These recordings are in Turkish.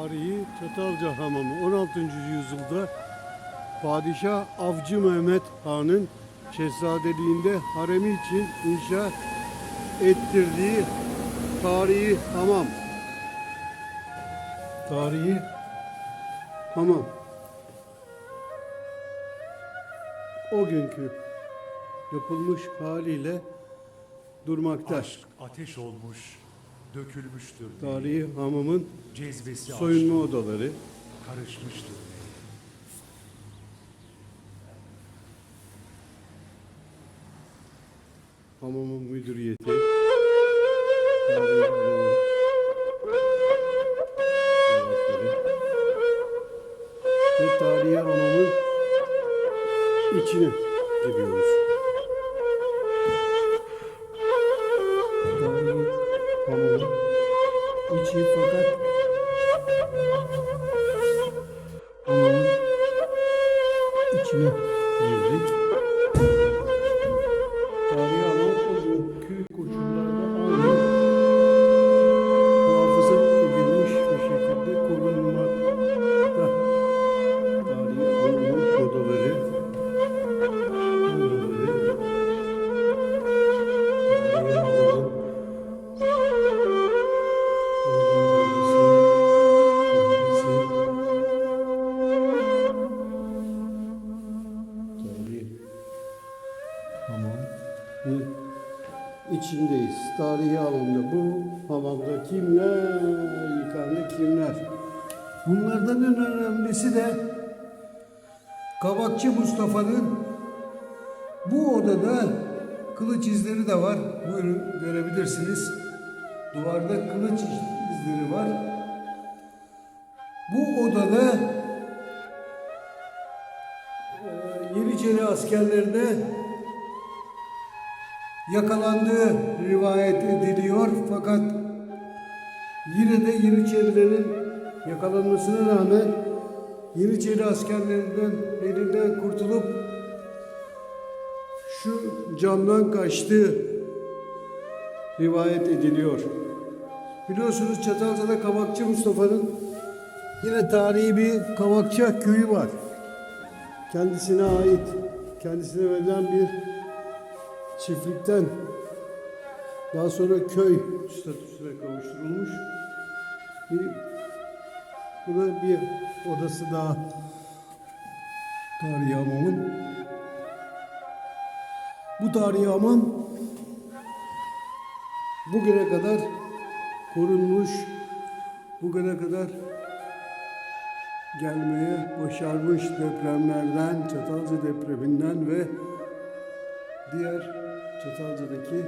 Tarihi Çatalca Hamamı 16. yüzyılda Padişah Avcı Mehmet Han'ın şehzadeliğinde haremi için inşa ettirdiği tarihi hamam. Tarihi hamam. O günkü yapılmış haliyle durmakta. Aşk ateş olmuş, dökülmüştür. Tarihi hamamın Cezbesi soyunma aşkın odaları. karışmıştır. Hamamın müdüriyeti. Tarihi hamamın dolapları. Ve tarihi hamamın içine giriyoruz. İçindeyiz. Tarihi hamamda. Bu hamamda kimler yıkandı kimler? Bunlardan en önemlisi de Kabakçı Mustafa'nın bu odada kılıç izleri de var. Buyurun görebilirsiniz. Duvarda kılıç izleri var. Bu odada e, Yeniçeri askerlerine yakalandığı rivayet ediliyor fakat yine de Yeniçerilerin yakalanmasına rağmen Yeniçeri askerlerinden elinden kurtulup şu camdan kaçtığı rivayet ediliyor. Biliyorsunuz Çatalca'da Kavakçı Mustafa'nın yine tarihi bir Kavakça köyü var. Kendisine ait, kendisine verilen bir çiftlikten daha sonra köy statüsüne kavuşturulmuş. Bir, bu da bir odası daha tarihi hamamın. Bu tarihi hamam bugüne kadar korunmuş, bugüne kadar gelmeye başarmış depremlerden, Çatalca depreminden ve diğer Çatalca'daki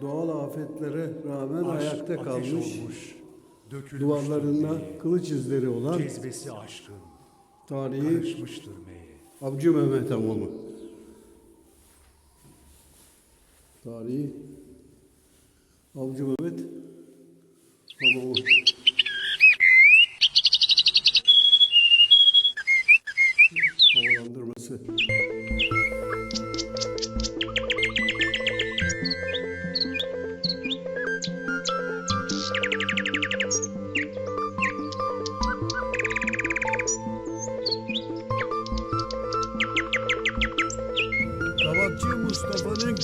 doğal afetlere rağmen Aşk ayakta kalmış, olmuş, duvarlarında mey. kılıç izleri olan Cezbesi aşkın tarihi. Avcı Mehmet Hamamı. Tarihi Avcı Mehmet Hamamı. Havalandırması.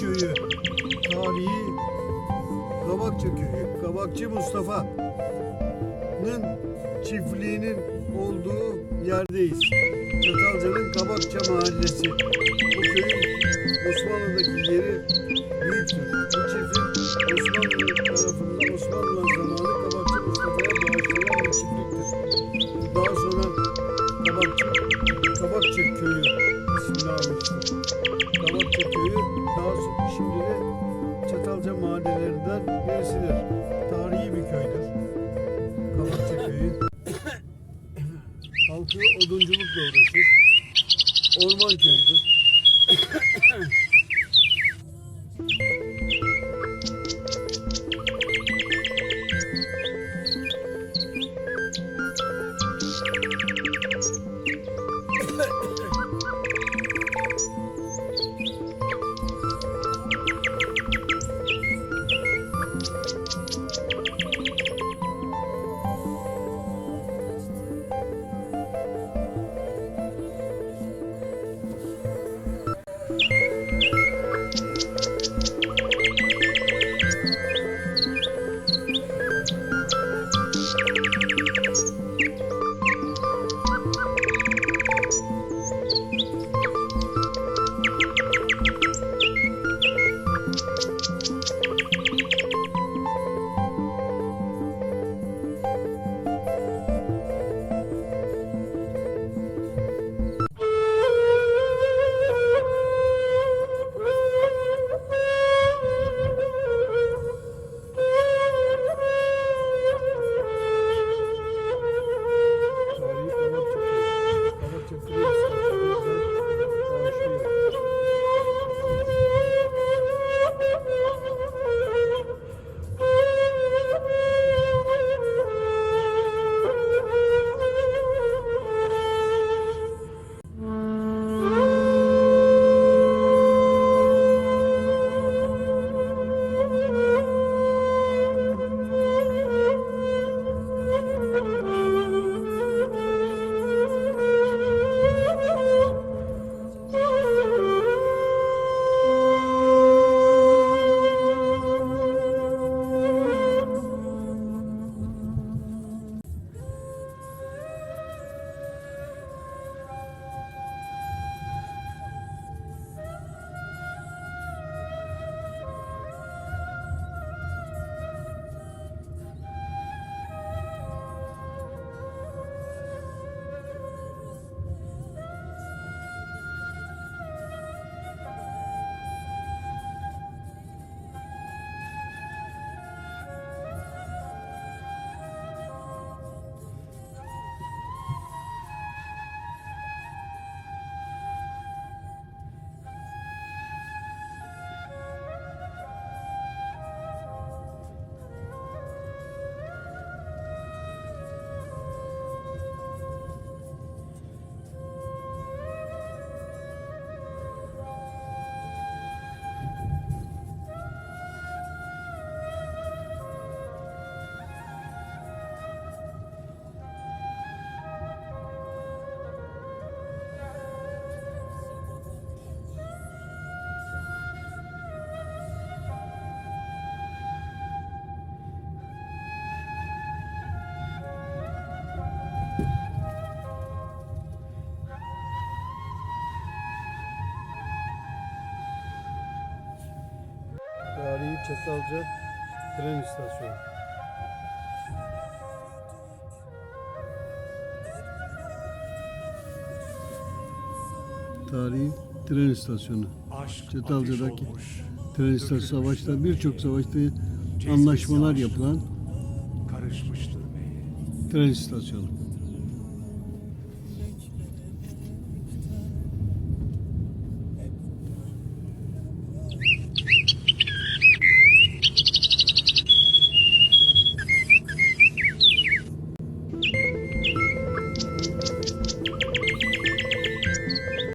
Köyü. Tarihi Kavakçı köyü. Kavakçı Mustafa'nın çiftliğinin olduğu yerdeyiz. Çatalca'nın Kavakça mahallesi. Uğraşır. Orman köyüdür. Tarihi Çatalca tren istasyonu. Tarihi tren istasyonu. Aşk Çatalca'daki. Tren istasyonu savaşta birçok savaşta anlaşmalar yapılan tren istasyonu.